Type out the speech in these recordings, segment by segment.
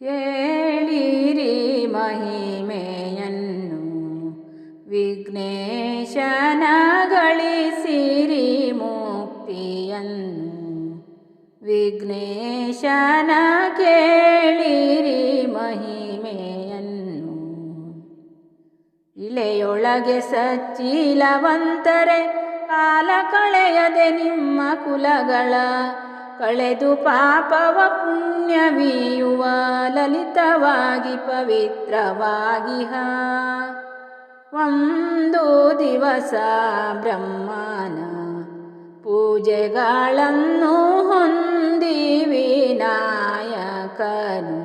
ಕೇಳಿರಿ ಮಹಿಮೆಯನ್ನು. ವಿಘ್ನೇಶನ ಗಳಿಸಿರಿ ಮುಕ್ತಿಯನ್ನು. ವಿಘ್ನೇಶನ ಕೇಳಿರಿ ಮಹಿಮೆಯನ್ನು. ಇಳೆಯೊಳಗೆ ಸಚ್ಚಿಲವಂತರೆ ಕಾಲ ಕಳೆಯದೆ ನಿಮ್ಮ ಕುಲಗಳ ಕಳೆದು ಪಾಪವ ಪುಣ್ಯವೀಯುವ ಲಲಿತವಾಗಿ ಪವಿತ್ರವಾಗಿಹ. ಒಂದು ದಿವಸ ಬ್ರಹ್ಮನ ಪೂಜೆಗಳನ್ನು ಹೊಂದಿ ವಿನಾಯಕನು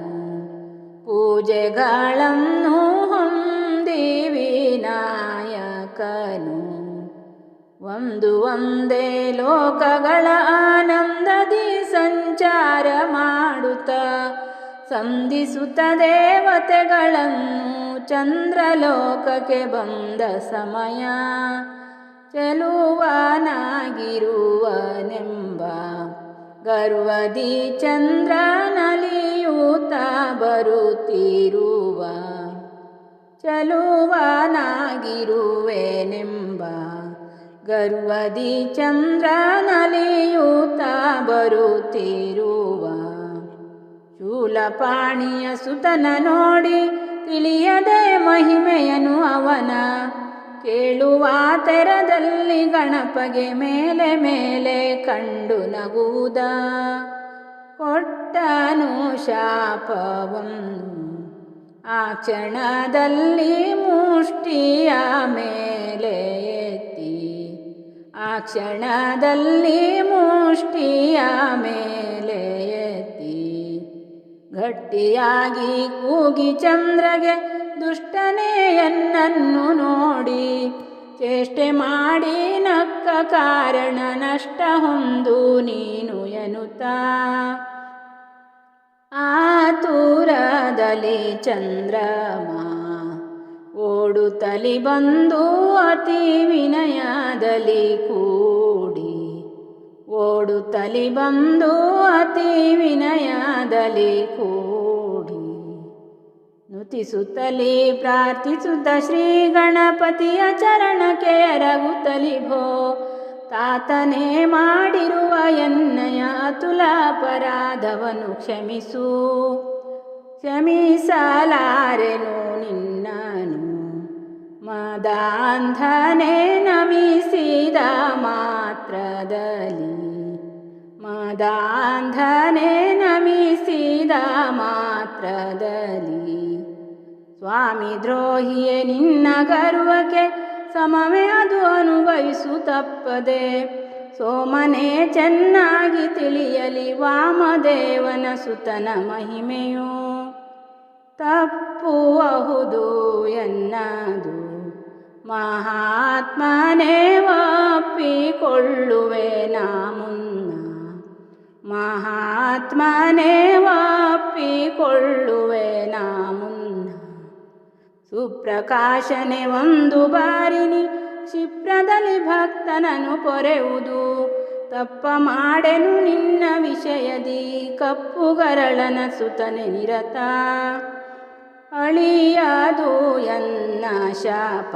ಪೂಜೆಗಳನ್ನು ಹೊಂದಿ ವಿನಾಯಕನು ಒಂದು ಒಂದೇ ಲೋಕಗಳ ಆನಂದದಿ ಸಂಚಾರ ಮಾಡುತ್ತ ಸಂಧಿಸುತ್ತ ದೇವತೆಗಳನ್ನು ಚಂದ್ರಲೋಕಕ್ಕೆ ಬಂದ ಸಮಯ. ಚೆಲುವನಾಗಿರುವನೆಂಬ ಗರ್ವದಿ ಚಂದ್ರನಲಿಯೂತ ಬರುತ್ತಿರುವ. ಚಲುವನಾಗಿರುವೆನೆಂಬ ಗರ್ವದಿ ಚಂದ್ರನಲಿಯೂತ ಬರುತ್ತಿರುವ ಶೂಲಪಾಣಿಯ ಸುತನ ನೋಡಿ ತಿಳಿಯದೆ ಮಹಿಮೆಯನು ಅವನ. ಕೇಳುವ ತೆರದಲ್ಲಿ ಗಣಪಗೆ ಮೇಲೆ ಮೇಲೆ ಕಂಡು ನಗುವುದ ಕೊಟ್ಟನು ಶಾಪವನ್ನು ಆ ಕ್ಷಣದಲ್ಲಿ ಮುಷ್ಟಿಯ ಮೇಲೆ ಆ ಕ್ಷಣದಲ್ಲಿ ಮುಷ್ಟಿಯ ಮೇಲೆ ಎತ್ತಿ, ಗಟ್ಟಿಯಾಗಿ ಕೂಗಿ ಚಂದ್ರಗೆ ದುಷ್ಟನೆಯನ್ನನ್ನು ನೋಡಿ, ಚೇಷ್ಟೆ ಮಾಡಿ ನಕ್ಕ ಕಾರಣ ನಷ್ಟ ಹೊಂದು ನೀನು ಎನ್ನುತ್ತಾ. ಆತುರದಲ್ಲಿ ಚಂದ್ರಮ ಓಡುತ್ತಲಿ ಬಂದು ಅತಿ ವಿನಯದಲ್ಲಿ ಕೂಡಿ. ಓಡುತ್ತಲಿ ಬಂದು ಅತಿ ವಿನಯದಲ್ಲಿ ಕೂಡಿ. ನುತಿಸುತ್ತಲಿ ಪ್ರಾರ್ಥಿಸುತ್ತ ಶ್ರೀ ಗಣಪತಿಯ ಚರಣಕ್ಕೆ ಎರಗುತ್ತಲಿ ಭೋ. ತಾತನೇ ಮಾಡಿರುವ ಎನ್ನಯ ಅತುಲ ಅಪರಾಧವನ್ನು ಕ್ಷಮಿಸು. ಕ್ಷಮಿಸಲಾರೆನು ನಿನ್ನನು. ಮದಾಂಧನೆ ನಮಿಸಿದ ಮಾತ್ರದಲ್ಲಿ. ಮದಾಂಧನೆ ನಮಿಸಿದ ಮಾತ್ರದಲ್ಲಿ. ಸ್ವಾಮಿ ದ್ರೋಹಿಯೇ, ನಿನ್ನ ಗರ್ವಕ್ಕೆ ಸಮವೇ, ಅದು ಅನುಭವಿಸು ತಪ್ಪದೆ. ಸೋಮನೆ, ಚೆನ್ನಾಗಿ ತಿಳಿಯಲಿ, ವಾಮದೇವನ ಸುತನ ಮಹಿಮೆಯು ತಪ್ಪುವುದು ಎನ್ನದು. ಮಹಾತ್ಮನೇ ಒಪ್ಪಿಕೊಳ್ಳುವೆ ನಾ ಮುನ್ನ ಮಹಾತ್ಮನೇ ಒಪ್ಪಿಕೊಳ್ಳುವೆ ನಾ ಮುನ್ನ ಸುಪ್ರಕಾಶನೆ ಒಂದು ಬಾರಿನಿ, ಕ್ಷಿಪ್ರದಲ್ಲಿ ಭಕ್ತನನು ಪೊರೆಯುವುದು. ತಪ್ಪ ಮಾಡೆನು ನಿನ್ನ ವಿಷಯದಿ ಕಪ್ಪುಗರಳನ ಸುತನೆ ನಿರತ. ಅಳಿಯದು ಎನ್ನ ಶಾಪ.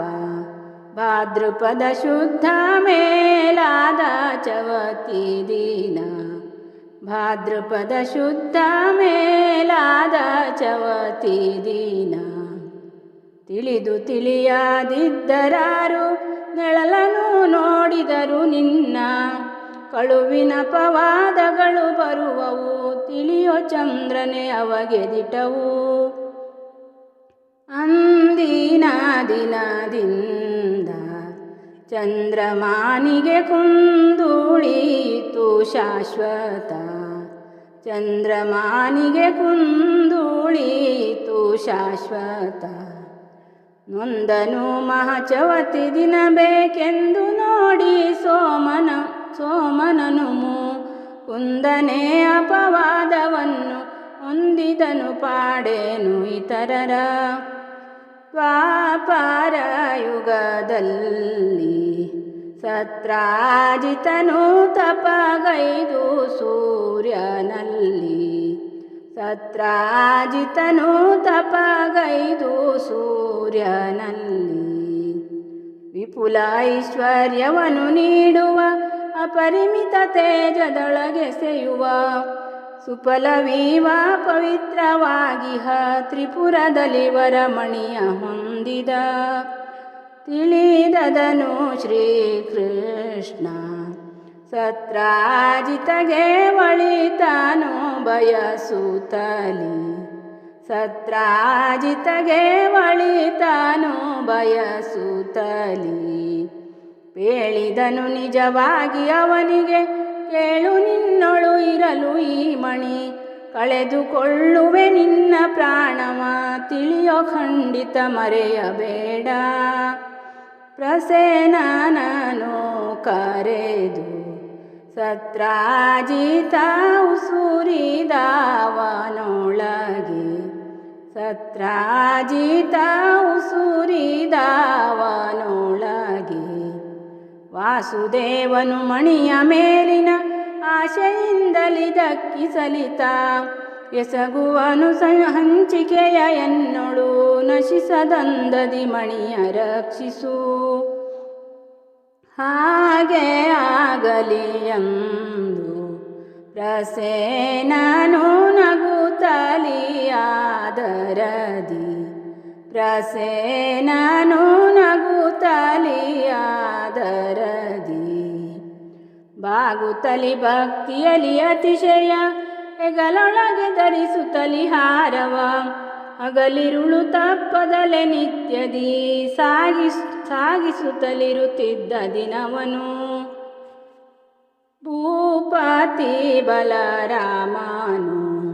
ಭಾದ್ರಪದ ಶುದ್ಧ ಮೇಲಾದ ಚವತಿ ದೀನ. ಭಾದ್ರಪದ ಶುದ್ಧ ಮೇಲಾದ ಚವತಿ ದೀನ. ತಿಳಿದು ತಿಳಿಯಾದಿದ್ದರಾರು ನೆಳಲನು ನೋಡಿದರು ನಿನ್ನ. ಕಳುವಿನ ಪವಾದಗಳು ಬರುವವು, ತಿಳಿಯೋ ಚಂದ್ರನೇ ಅವಗೆದಿಟವು ಅಂದಿನ ದಿನದಿಂದ ಚಂದ್ರಮಾನಿಗೆ ಕುಂದುಳಿತು ಶಾಶ್ವತ. ಚಂದ್ರಮಾನಿಗೆ ಕುಂದುಳಿತು ಶಾಶ್ವತ. ನೊಂದನು ಮಹಚವತಿ ದಿನ ಬೇಕೆಂದು ನೋಡಿ ಸೋಮನ, ಸೋಮನನು ಕುಂದನೆ ಅಪವಾದವನ್ನು ಹೊಂದಿದನು ಪಾಡೇನು ಇತರರ ದ್ವಾಪರ ಯುಗದಲ್ಲಿ ಸತ್ರಾಜಿತನು ತಪಗೈದು ಸೂರ್ಯನಲ್ಲಿ. ಸತ್ರಾಜಿತನು ತಪಗೈದು ಸೂರ್ಯನಲ್ಲಿ. ವಿಪುಲ ಐಶ್ವರ್ಯವನ್ನು ನೀಡುವ ಅಪರಿಮಿತ ತೇಜದೊಳಗೆ ಸೆಯುವ ಸುಫಲವೀವ ಪವಿತ್ರವಾಗಿಹ ತ್ರಿಪುರದಲ್ಲಿ ವರಮಣಿಯ ಹೊಂದಿದ. ತಿಳಿದದನು ಶ್ರೀಕೃಷ್ಣ, ಸತ್ರಾಜಿತಗೆ ಒಳಿತಾನು ಬಯಸುತ್ತಲಿ. ಸತ್ರಾಜಿತಗೆ ಒಳಿತಾನು ಬಯಸುತ್ತಲಿ. ಹೇಳಿದನು ನಿಜವಾಗಿ ಅವನಿಗೆ ಕೇಳು ನಿನ್ನೊಳು ಇರಲು ಈ ಮಣಿ. ಕಳೆದುಕೊಳ್ಳುವೆ ನಿನ್ನ ಪ್ರಾಣವ ತಿಳಿಯೋ ಖಂಡಿತ ಮರೆಯಬೇಡ. ನಾನು ಕರೆದು ಸತ್ರಾಜಿತ ಉಸುರಿದವನೊಳಗೆ. ಸತ್ರಾಜಿತ ಉಸುರಿದವನೊಳಗೆ ವಾಸುದೇವನು ಮಣಿಯ ಮೇಲಿನ ಆಶೆಯಿಂದಲಿ ದಕ್ಕಿಸಲಿತ. ಎಸಗುವನು ಹಂಚಿಕೆಯ ಎನ್ನೊಳು ನಶಿಸದಂದದಿ ಮಣಿಯ ರಕ್ಷಿಸು. ಹಾಗೆ ಆಗಲಿ ಎಂದು ಪ್ರಸೇನನು ನಗುತ್ತಲಿಯಾದರದಿ. ಪ್ರಸೇನನು ನಗುತ್ತಲಿಯಾದರದಿ ಬಾಗುತಲಿ ಭಕ್ತಿಯಲಿ ಅತಿಶಯ, ಹೆಗಲೊಳಗೆ ಧರಿಸುತ್ತಲಿ ಹಾರವ. ಹಗಲಿರುಳು ತಪ್ಪದಲೆ ನಿತ್ಯದಿ ಸಾಗಿಸ್ ಸಾಗಿಸುತ್ತಲಿರುತ್ತಿದ್ದ ದಿನವನು. ಭೂಪತಿ ಬಲರಾಮನು.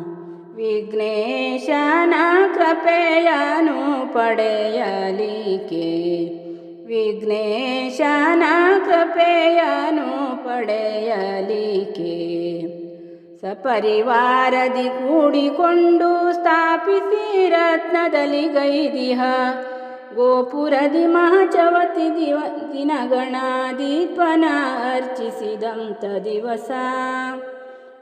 ವಿಘ್ನೇಶನ ಕೃಪೆಯನು ಪಡೆಯಲಿಕೆ ವಿಘ್ನೇಶನ ಕೃಪೆಯನು ಪಡೆಯಲಿಕೆ ಸಪರಿವಾರದಿ ಕೂಡಿಕೊಂಡು ಸ್ಥಾಪಿಸಿ ರತ್ನದಲ್ಲಿ ಗೈದಿಹ. ಗೋಪುರದಿ ಮಹಾಚವತಿ ದಿವ ದಿನಗಣಾದೀಪನ ಅರ್ಚಿಸಿದಂಥ ದಿವಸ.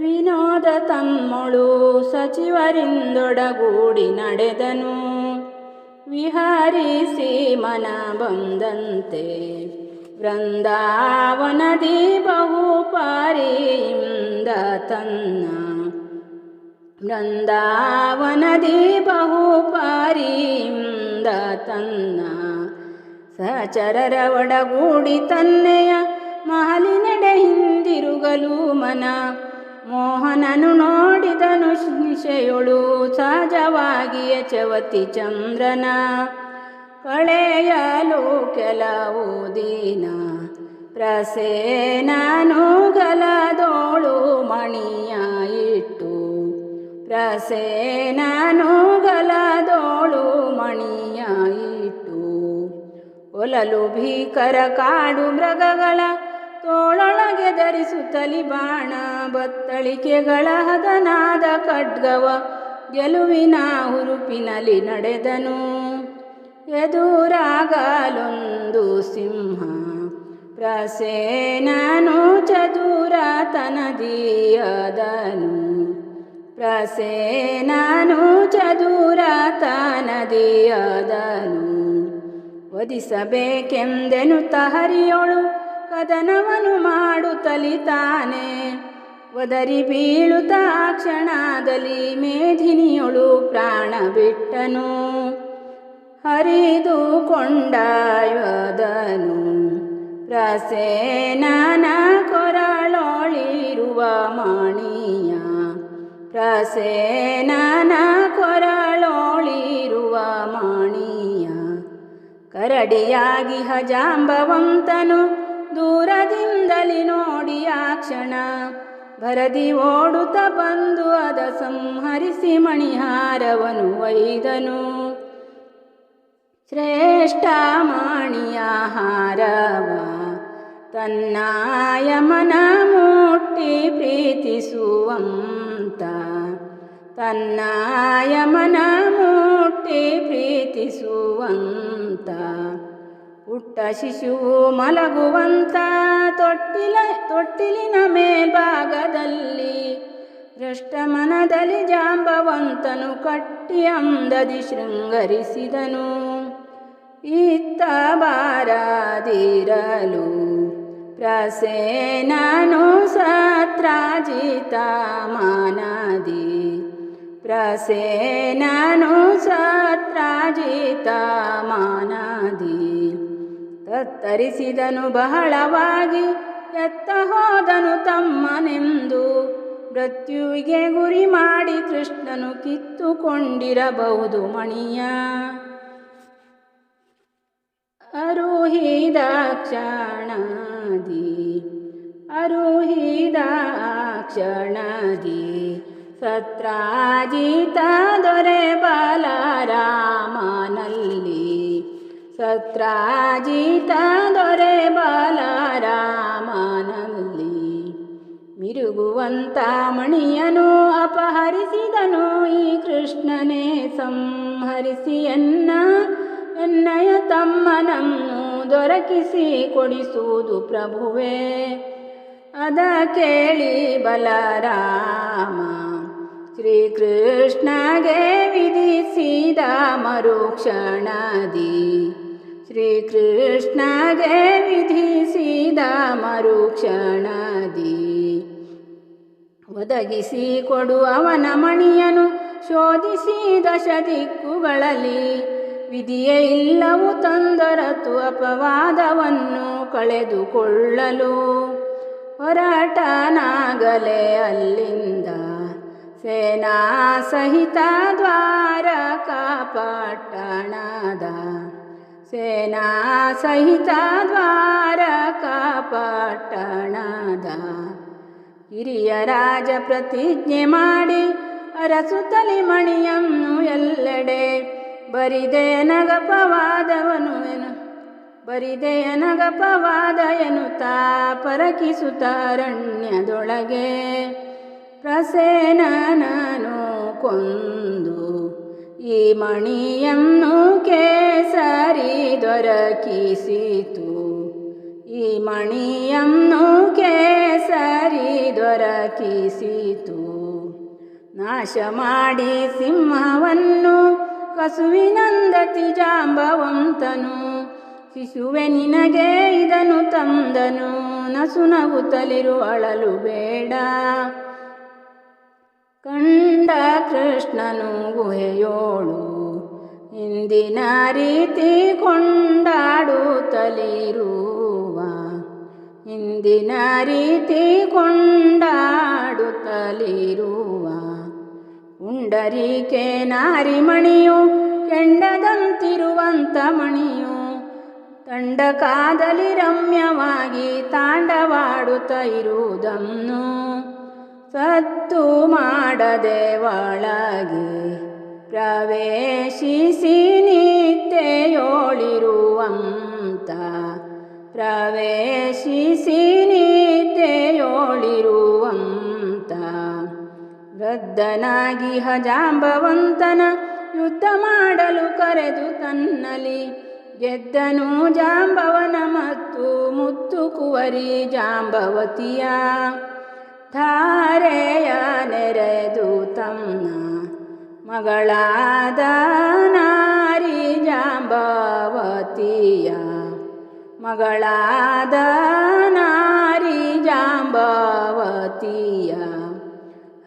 ವಿನೋದ ತಮ್ಮಳು ಸಚಿವರಿಂದೊಡಗೂಡಿ ನಡೆದನು. ವಿಹಾರಿಸಿ ಮನ ಬಂದಂತೆ ವೃಂದಾವನದಿ ಬಹುಪಾರಿಯಿಂದ ತನ್ನ ವೃಂದಾವನದಿ ಬಹುಪಾರಿಯಿಂದ ತನ್ನ ಸಚರರ ಒಡಗೂಡಿ ತನ್ನೆಯ ಮಹಲಿನೆಡೆ ಹಿಂದಿರುಗಲು ಮನ ಮೋಹನನು ನೋಡಿದನು ಶಿಷೆಯುಳು ಸಹಜವಾಗಿಯ ಚವತಿ ಚಂದ್ರನ ಕಳೆಯಲು ಕೆಲವು ದಿನ ಪ್ರಸೇನನು ಗಲದೋಳು ಮಣಿಯ ಇಟ್ಟು ಪ್ರಸೇನನು ಗಲದೋಳು ಮಣಿಯ ಇಟ್ಟು ಒಲಲು ಭೀಕರ ಕಾಡು ಮೃಗಗಳ ತೋಳೊಳಗೆ ಧರಿಸುತ್ತಲಿ ಬಾಣ, ಬತ್ತಳಿಕೆಗಳ ಹದನಾದ ಖಡ್ಗವ ಗೆಲುವಿನ ಹುರುಪಿನಲ್ಲಿ ನಡೆದನು. ಎದುರಾಗಲೊಂದು ಸಿಂಹ, ಪ್ರಸೇನನು ಚದುರತನದಿಯದನು. ಪ್ರಸೇನನು ಚದುರತನದಿಯದನು. ಒದಿಸಬೇಕೆಂದೆನು ತಹರಿಯೊಳು ಕದನವನು ಮಾಡುತ್ತಲಿ ತಾನೆ. ಒದರಿ ಬೀಳುತ್ತ ಕ್ಷಣದಲ್ಲಿ ಮೇಧಿನಿಯೊಳು ಪ್ರಾಣ ಬಿಟ್ಟನು. ಹರಿದು ಕೊಂಡಾಯದನು ಪ್ರಸೇನನ ಕೊರಳೊಳಿರುವ ಮಣಿಯ. ಪ್ರಸೇನನ ಕೊರಳೊಳಿರುವ ಮಣಿಯ. ಕರಡಿಯಾಗಿ ಹಜಾಂಬವಂತನು ದೂರದಿಂದಲಿ ನೋಡಿ ಆ ಕ್ಷಣ ಭರದಿ ಓಡುತ್ತ ಬಂದು ಅದ ಸಂಹರಿಸಿ ಮಣಿಹಾರವನು ಒಯ್ದನು ಶ್ರೇಷ್ಠ ಮಣಿಯ ಹಾರವ ತನ್ನಾಯ ಮನ ಮುಟ್ಟಿ ಪ್ರೀತಿಸುವಂತ ತನ್ನಾಯ ಮನ ಮುಟ್ಟಿ ಪ್ರೀತಿಸುವಂತ ಪುಟ್ಟ ಶಿಶುವು ಮಲಗುವಂತ ತೊಟ್ಟಿಲ, ತೊಟ್ಟಿಲಿನ ಮೇಲ್ಭಾಗದಲ್ಲಿ ಭ್ರಷ್ಟ ಮನದಲ್ಲಿ ಜಾಂಬವಂತನು ಕಟ್ಟಿ ಅಂದದಿ ಶೃಂಗರಿಸಿದನು. ಇತ್ತ ಬಾರದಿರಲು ಪ್ರಸೇನನು ಸತ್ರಾಜಿತ ಮಾನದಿ ಪ್ರಸೇನನು ಸತ್ರಾಜಿತ ಮಾನದಿ ತತ್ತರಿಸಿದನು ಬಹಳವಾಗಿ, ಎತ್ತ ಹೋದನು ತಮ್ಮನೆಂದು. ಮೃತ್ಯುವಿಗೆ ಗುರಿ ಮಾಡಿ ಕೃಷ್ಣನು ಕಿತ್ತುಕೊಂಡಿರಬಹುದು ಮಣಿಯ. ಅರುಹಿದ ಕ್ಷಣದಿ ಅರುಹಿದ ಕ್ಷಣದಿ. ಸತ್ರಾಜಿತ ದೊರೆ ಬಲರಾಮನಲ್ಲಿ ಸತ್ರಾಜಿತ ದೊರೆ ಬಲಾರಾಮನಲ್ಲಿ ಮಿರುಗುವಂತ ಮಣಿಯನು ಅಪಹರಿಸಿದನು. ಈ ಕೃಷ್ಣನೇ ಸಂಹರಿಸಿ ಎನ್ನ, ಎನ್ನಯ ತಮ್ಮನನ್ನು ದೊರಕಿಸಿ ಕೊಡಿಸುವುದು ಪ್ರಭುವೇ. ಅದ ಕೇಳಿ ಬಲರಾಮ, ಶ್ರೀಕೃಷ್ಣಗೆ ವಿಧಿಸಿದ ಮರುಕ್ಷಣದಿ. ಶ್ರೀಕೃಷ್ಣಗೆ ವಿಧಿಸಿದ ಮರುಕ್ಷಣದಿ. ಒದಗಿಸಿ ಕೊಡು ಅವನ ಮಣಿಯನು ಶೋಧಿಸಿ ದಶ ದಿಕ್ಕುಗಳಲ್ಲಿ ವಿಧಿಯೇ ಇಲ್ಲವು ತೊಂದರತು ಅಪವಾದವನ್ನು ಕಳೆದುಕೊಳ್ಳಲು. ಹೊರಟನಾಗಲೇ ಅಲ್ಲಿಂದ ಸೇನಾ ಸಹಿತ ದ್ವಾರಕ ಪಟ್ಟಣದ ಸೇನಾ ಸಹಿತ ದ್ವಾರ ಪಟ್ಟಣದ ಹಿರಿಯ ರಾಜ ಪ್ರತಿಜ್ಞೆ ಮಾಡಿ ಅರಸುತಲಿ ಮಣಿಯನ್ನು ಎಲ್ಲೆಡೆ ಬರಿದೆಯ ನಗಪವಾದವನು ಎನು ಬರಿದೆಯ ನಗಪವಾದ ಎನ್ನುತ್ತಾ ಪರಕಿಸುತ್ತಾರಣ್ಯದೊಳಗೆ ನಾನು ಕೊಂದು ಈ ಮಣಿಯನ್ನು ಕೇಸರಿ ದೊರಕಿಸಿತು. ಈ ಮಣಿಯನ್ನು ಕೇಸರಿ ದೊರಕಿಸಿತು. ನಾಶ ಮಾಡಿ ಸಿಂಹವನ್ನು ಕಸುವಿನಂದತಿ ಜಾಂಬವಂತನು, ಶಿಶುವೆ ನಿನಗೆ ಇದನ್ನು ತಂದನು, ನಸು ನಗುತ್ತಲಿರು ಅಳಲು ಬೇಡ. ಕಂಡ ಕೃಷ್ಣನು ಗುಹೆಯೋಳು. ಇಂದಿನ ರೀತಿ ಕೊಂಡಾಡುತ್ತಲಿರುವ. ಇಂದಿನ ರೀತಿ ಕೊಂಡಾಡುತ್ತಲಿರುವ. ಉಂಡರಿಕೆ ನಾರಿಮಣಿಯು ಕೆಂಡದಂತಿರುವಂತ ಮಣಿಯು ತಂಡಕಾದಲಿ ರಮ್ಯವಾಗಿ ತಾಂಡವಾಡುತ್ತ ಇರುವುದನ್ನು ಸತ್ತು ಮಾಡದೆ ಒಳಗೆ ಪ್ರವೇಶಿಸಿ ನಿತ್ಯಯೋಳಿರುವಂತ ಪ್ರವೇಶಿಸಿ ನಿತ್ಯಯೋಳಿರುವಂತ. ವೃದ್ಧನಾಗಿ ಹಜಾಂಬವಂತನ ಯುದ್ಧ ಮಾಡಲು ಕರೆದು ತನ್ನಲಿ ಗೆದ್ದನು ಜಾಂಬವನ ಮತ್ತು ಮುತ್ತು ಕುವರಿ ಜಾಂಬವತಿಯ. ಧಾರೆಯ ನೆರೆದು ತಮ್ಮ ಮಗಳಾದ ನಾರಿ ಜಾಂಬಾವತಿಯ ಮಗಳಾದ ನಾರಿ ಜಾಂಬಾವತಿಯ.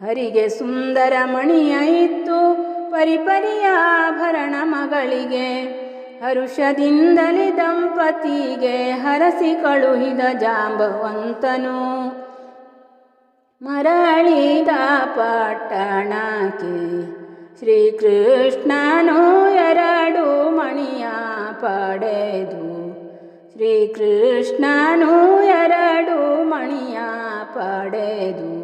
ಹರಿಗೆ ಸುಂದರ ಮಣಿಯ ಇತ್ತು ಪರಿಪರಿಯಾಭರಣ ಮಗಳಿಗೆ. ಹರುಷದಿಂದಲೇ ದಂಪತಿಗೆ ಹರಸಿ ಕಳುಹಿದ ಜಾಂಬವಂತನು. ಮರಳಿದ ಪಟ್ಟಣಕ್ಕೆ ಶ್ರೀಕೃಷ್ಣನು ಎರಡು ಮಣಿಯ ಪಡೆದು ಶ್ರೀಕೃಷ್ಣನು ಎರಡು ಮಣಿಯ ಪಡೆದು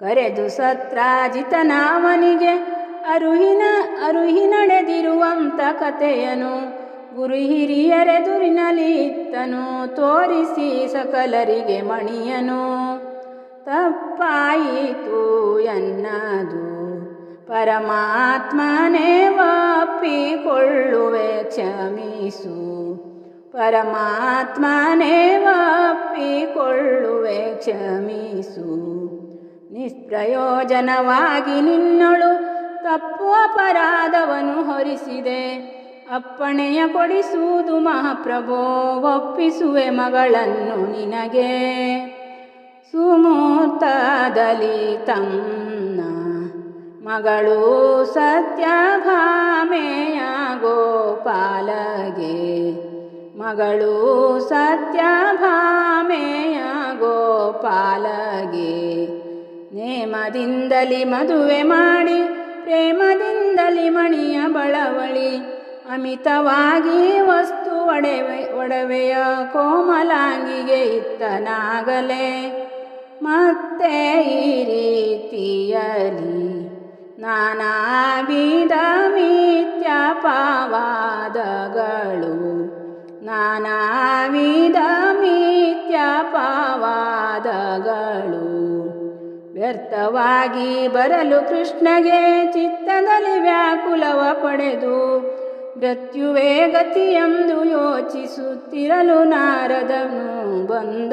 ಕರೆದು ಸತ್ರಾಜಿತನಾವನಿಗೆ ಅರುಹಿನ ಅರುಹಿ ನಡೆದಿರುವಂಥ ಕಥೆಯನು ಗುರು ಹಿರಿಯರೆದುರಿನಲ್ಲಿ ಇತ್ತನು ತೋರಿಸಿ ಸಕಲರಿಗೆ ಮಣಿಯನು. ತಪ್ಪಾಯಿತು ಎನ್ನದು. ಪರಮಾತ್ಮನೇ ಒಪ್ಪಿಕೊಳ್ಳುವೆ, ಕ್ಷಮಿಸು. ಪರಮಾತ್ಮನೇ ಒಪ್ಪಿಕೊಳ್ಳುವೆ, ಕ್ಷಮಿಸು. ನಿಷ್ಪ್ರಯೋಜನವಾಗಿ ನಿನ್ನಳು ತಪ್ಪು ಅಪರಾಧವನ್ನು ಹೊರಿಸಿದೆ. ಅಪ್ಪಣೆಯ ಕೊಡಿಸುವುದು ಮಹಾಪ್ರಭೋ, ಒಪ್ಪಿಸುವೆ ಮಗಳನ್ನು ನಿನಗೆ. ಸುಮೂರ್ತದಲ್ಲಿ ತನ್ನ ಮಗಳು ಸತ್ಯಭಾಮೆಯ ಗೋಪಾಲಗೆ ಮಗಳು ಸತ್ಯಭಾಮೆಯ ಗೋಪಾಲಗೆ ನೇಮದಿಂದಲಿ ಮದುವೆ ಮಾಡಿ, ಪ್ರೇಮದಿಂದಲಿ ಮಣಿಯ ಬಳವಳಿ, ಅಮಿತವಾಗಿ ವಸ್ತು ಒಡವೆ, ಒಡವೆಯ ಕೋಮಲಾಂಗಿಗೆ ಇತ್ತನಾಗಲೇ. ಮತ್ತೆ ಈ ರೀತಿಯಲಿ ನಾನಾ ವಿಧ ಮಿಥ್ಯ ಪಾವಾದಗಳು, ನಾನಾ ವಿಧ ಮಿಥ್ಯ ಪಾವಾದಗಳು. ವ್ಯರ್ಥವಾಗಿ ಬರಲು ಕೃಷ್ಣಗೆ ಚಿತ್ತದಲ್ಲಿ ವ್ಯಾಕುಲವ ಪಡೆದು ಮೃತ್ಯುವೇ ಗತಿಯೆಂದು ಯೋಚಿಸುತ್ತಿರಲು ನಾರದನು ಬಂದ.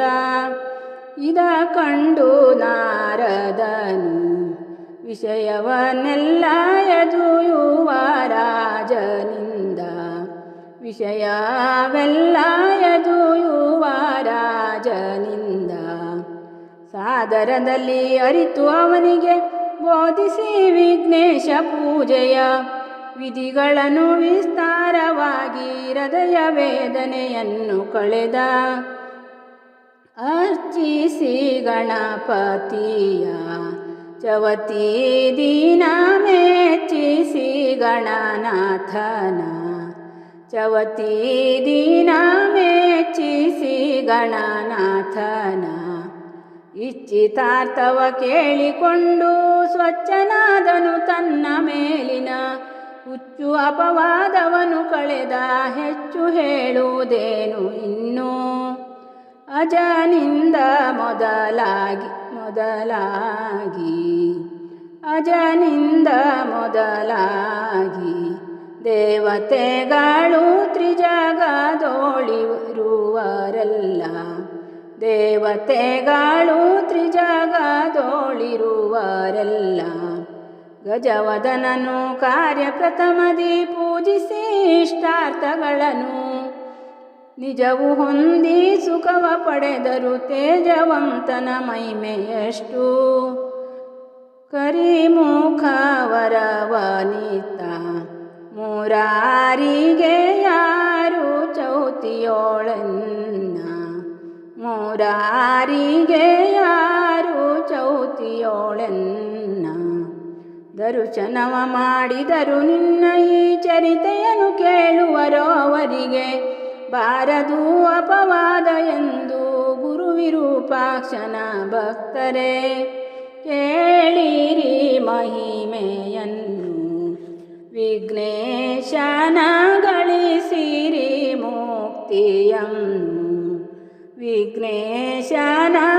ಇದ ಕಂಡು ನಾರದನು. ವಿಷಯವನ್ನೆಲ್ಲ ಎದುಯುವ ರಾಜನಿಂದ. ವಿಷಯವೆಲ್ಲ ಎದುಯುವ ರಾಜನಿಂದ. ಸಾದರದಲ್ಲಿ ಅರಿತು ಅವನಿಗೆ ಬೋಧಿಸಿ ವಿಘ್ನೇಶ ಪೂಜೆಯ ವಿಧಿಗಳನ್ನು ವಿಸ್ತಾರವಾಗಿ ಹೃದಯ ವೇದನೆಯನ್ನು ಕಳೆದ. ಅರ್ಚಿಸಿ ಗಣಪತಿಯ ಚವತಿ ದಿನ ಮೆಚ್ಚಿಸಿ ಗಣನಾಥನ ಚವತಿ ದಿನ ಮೆಚ್ಚಿಸಿ ಗಣನಾಥನ ಇಚ್ಛಿತಾರ್ಥವ ಕೇಳಿಕೊಂಡು ಸ್ವಚ್ಛನಾದನು ತನ್ನ ಮೇಲಿನ ಹುಚ್ಚು ಅಪವಾದವನು ಕಳೆದ ಹೆಚ್ಚು ಹೇಳುವುದೇನು ಇನ್ನು? ಅಜನಿಂದ ಮೊದಲಾಗಿ ಮೊದಲಾಗಿ. ಅಜನಿಂದ ಮೊದಲಾಗಿ ದೇವತೆಗಳು ತ್ರಿಜಗದೋಳಿರುವರಲ್ಲ. ದೇವತೆಗಳು ತ್ರಿಜಗದೋಳಿರುವರಲ್ಲ. ಗಜವದನನು ಕಾರ್ಯಪ್ರಥಮದಿ ಪೂಜಿಸಿ ಇಷ್ಟಾರ್ಥಗಳನ್ನು ನಿಜವು ಹೊಂದಿ ಸುಖವ ಪಡೆದರು ತೇಜವಂತನ ಮೈಮೆಯಷ್ಟು ಕರಿಮುಖವರವನಿತ ಮೂರಾರಿಗೆ ಯಾರು ಚೌತಿಯೋಳನ್ನ? ಮುರಾರಿಗೆ ಯಾರು ಚೌತಿಯೋಳನ್ನ? ದರುಚನವ ಮಾಡಿದರು ನಿನ್ನ ಈ ಚರಿತೆಯನ್ನು ಕೇಳುವರೋ ಅವರಿಗೆ ಬಾರದು ಅಪವಾದ ಎಂದು ಗುರುವಿರೂಪಾಕ್ಷನ ಭಕ್ತರೇ ಕೇಳಿರಿ ಮಹಿಮೆಯನ್ನು ವಿಘ್ನೇಶನ ಗಳಿಸಿರಿ ಮುಕ್ತಿಯನ್ನು ವಿಘ್ನೇಶನ ಕೇಳಿರಿ ಮಹಿ